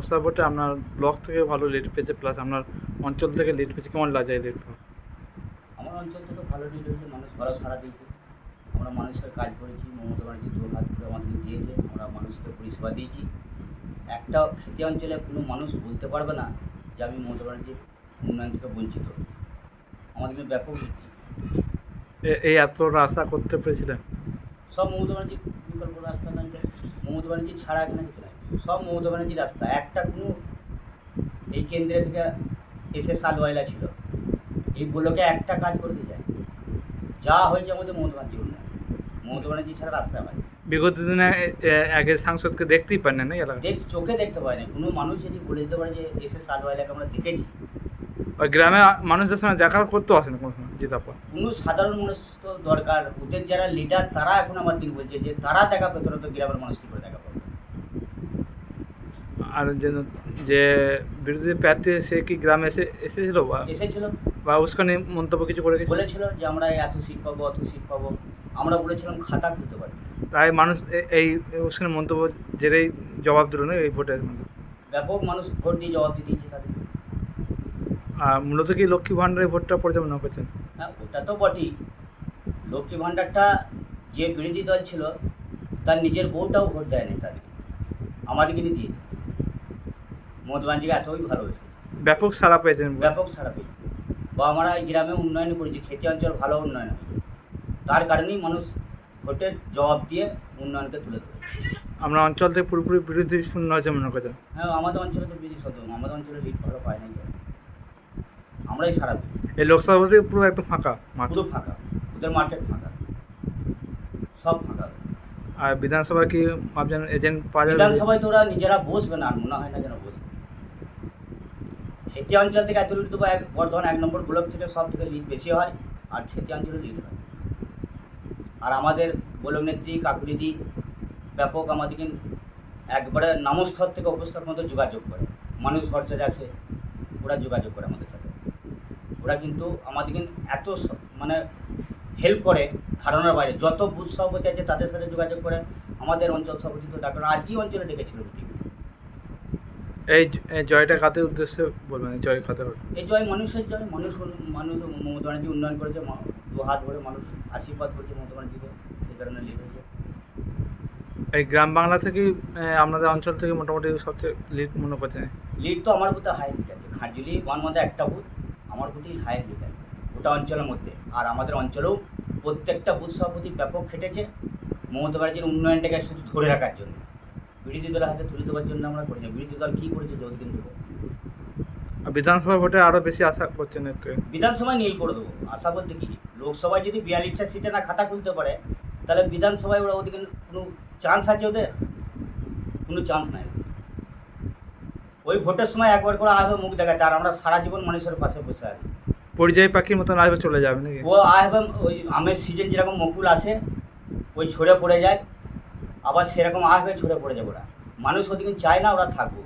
লোকসভা ভোটে আপনার ব্লক থেকে ভালো লিড পেয়েছে প্লাস আপনার অঞ্চল থেকে লিড পেয়েছে। কেমন লাগে লিড আমার অঞ্চল থেকে ভালো ডিল হয়েছে মানুষ ভালো সাড়া দিয়েছে। আমরা মানুষের কাজ করেছি মমতা ব্যানার্জি দু হাত করে আমাদেরকে দিয়েছে আমরা মানুষকে পরিষেবা দিয়েছি। একটা খেতে অঞ্চলে কোনো মানুষ বলতে পারবে না যে আমি মমতা ব্যানার্জির উন্নয়ন থেকে বঞ্চিত। আমাদের কিন্তু ব্যাপক এই এতটা আশা করতে পেরেছিলেন? সব মমতা ব্যানার্জি বিকল্প রাস্তা নাই মমতা ব্যানার্জি ছাড়া এখানে সব মমতা ব্যানার্জি রাস্তা। একটা কোনো এই কেন্দ্রে থেকে এসে সালওয়াইলা ছিল। এই ব্লকে একটা কাজ করতে যায়। যা হয়েছে আমাদের মমতা ব্যানার্জি উন্নয়ন মমতা ব্যানার্জি ছাড়া রাস্তা হয় বিগত দিনে আগের সাংসদকে দেখতেই পারেন না এই এলাকায়? দেখ চোখে দেখতে পায় না কোনো মানুষ যদি বলে দিতে পারে যে এসে সালওয়াইলাকে আমরা দেখেছি। ওই গ্রামে মানুষদের সঙ্গে দেখা করতেও আসেন কোনো সময় জিতাপা কোনো সাধারণ মানুষ তো দরকার। ওদের যারা লিডার তারা এখন আমার দিন বলছে যে তারা দেখা পেত তো গ্রামের মানুষ কী করে দেখা আর যেন যে বিরোধী প্রার্থী সে কি গ্রামে এসে এসেছিল বা এসেছিল। বা উস্কানি মন্তব্য কিছু করে বলেছিল যে আমরা এত সিট পাবো অত সিট পাবো। আমরা বলেছিলাম খাতা খুলতে পারি। তাই মানুষ এই উস্কানি মন্তব্য জেরেই জবাব দিল না এই ভোটের মধ্যে? ব্যাপক মানুষ ভোট দিয়ে জবাব দিয়ে দিয়েছে তাদের। আর মূলত কি লক্ষ্মী ভাণ্ডারের ভোটটা পরিচালনা করছেন? হ্যাঁ ওটা তো বটেই। লক্ষ্মী ভাণ্ডারটা যে বিরোধী দল ছিল তার নিজের বউটাও ভোট দেয়নি তাদের। আমাদেরকে দিয়েছে। ব্যানার্জিকে এতই ভালোবেসে ব্যাপক সাড়া পেয়েছেন ব্যাপক সারা পেয়েছে। বা আমরা এই গ্রামে উন্নয়ন করেছি খেতি অঞ্চল ভালো উন্নয়ন হয়েছে তার কারণেই মানুষ ভোটের জবাব দিয়ে উন্নয়নকে তুলে ধরে আমরা অঞ্চল থেকে পুরোপুরি বিরোধী শূন্য হয়েছে মনে করছেন? হ্যাঁ আমাদের অঞ্চলে তো বিধি সদম আমাদের অঞ্চলে লিড ভালো পায় নাই আমরাই সারা দিই। এই লোকসভা ভোটে পুরো একদম ফাঁকা পুরো ফাঁকা ওদের মার্কেট ফাঁকা। সব ফাঁকা। আর বিধানসভা কি ভাবছেন এজেন্ট পাওয়া যাবে? বিধানসভায় তো ওরা নিজেরা বসবে না আর মনে হয় না যেন বসবে। খেতি অঞ্চল থেকে এত লিড দেবো এক বর্ধমান এক নম্বর ব্লক থেকে সব থেকে লিড বেশি হয়, আর খেতি অঞ্চলে লিড হয়। আর আমাদের ব্লক নেত্রী কাকুরিদি ব্যাপক আমাদেরকে একবারে নামস্থর থেকে অবস্থার মতো যোগাযোগ করে। মানুষ খরচা যাচ্ছে ওরা যোগাযোগ করে আমাদের সাথে। ওরা কিন্তু আমাদেরকে এত মানে হেল্প করে ধারণার বাইরে। যত বুথ সভাপতি আছে তাদের সাথে যোগাযোগ করে। আমাদের অঞ্চল সভাপতি তো ডাক্তার, আজকেই অঞ্চলে ডেকেছিল মিটিং এই জয়টা কাদের উদ্দেশ্যে বলবেন? জয় কাদের এই জয় মানুষের জয়। মানুষ মানুষ মমতা ব্যানার্জি উন্নয়ন করেছে। দু হাত ভরে মানুষ আশীর্বাদ করেছে মমতা ব্যানার্জিকে। সেই কারণে লিড হয়েছে। এই গ্রাম বাংলা আহ, আপনাদের অঞ্চল থেকে মোটামুটি সবচেয়ে লিড মনে করছেন? লিড তো আমার বুথে হাই লিড আছে। খাঁজুলি ওয়ান মধ্যে একটা বুথ আমার বুথেই হাই লিড আছে। গোটা অঞ্চলের মধ্যে। আর আমাদের অঞ্চলেও প্রত্যেকটা বুথ সভাপতি ব্যাপক খেটেছে। মমতা ব্যানার্জির উন্নয়নটাকে শুধু ধরে রাখার জন্য। বিরোধী দলের হাতে তুলে দেওয়ার জন্য আমরা করি না। বিরোধী দল কী করেছে কিন্তু আর বিধানসভা ভোটে আরও বেশি আশা করছেন বিধানসভায় নীল করে দেবো। আশা বলতে কি? লোকসভায় যদি বিয়াল্লিশটা সিটে না খাতা খুলতে পারে তাহলে বিধানসভায় ওরা ওদিকে কোনো চান্স আছে ওদের? কোনো চান্স নাই। ওই ভোটের সময় একবার করে আসবে মুখ দেখাতে। আর আমরা সারা জীবন মানুষের পাশে বসে আছি। পরিযায়ী পাখির মতন আসবে চলে যাবে নাকি? ও আসবে ওই আমের সিজন যেরকম মকুল আসে ওই ছড়ে পড়ে যায়। আবার সেরকম আসবে ছুটে পড়ে যাবে ওরা। মানুষ ওদিকে চায় না ওরা থাকব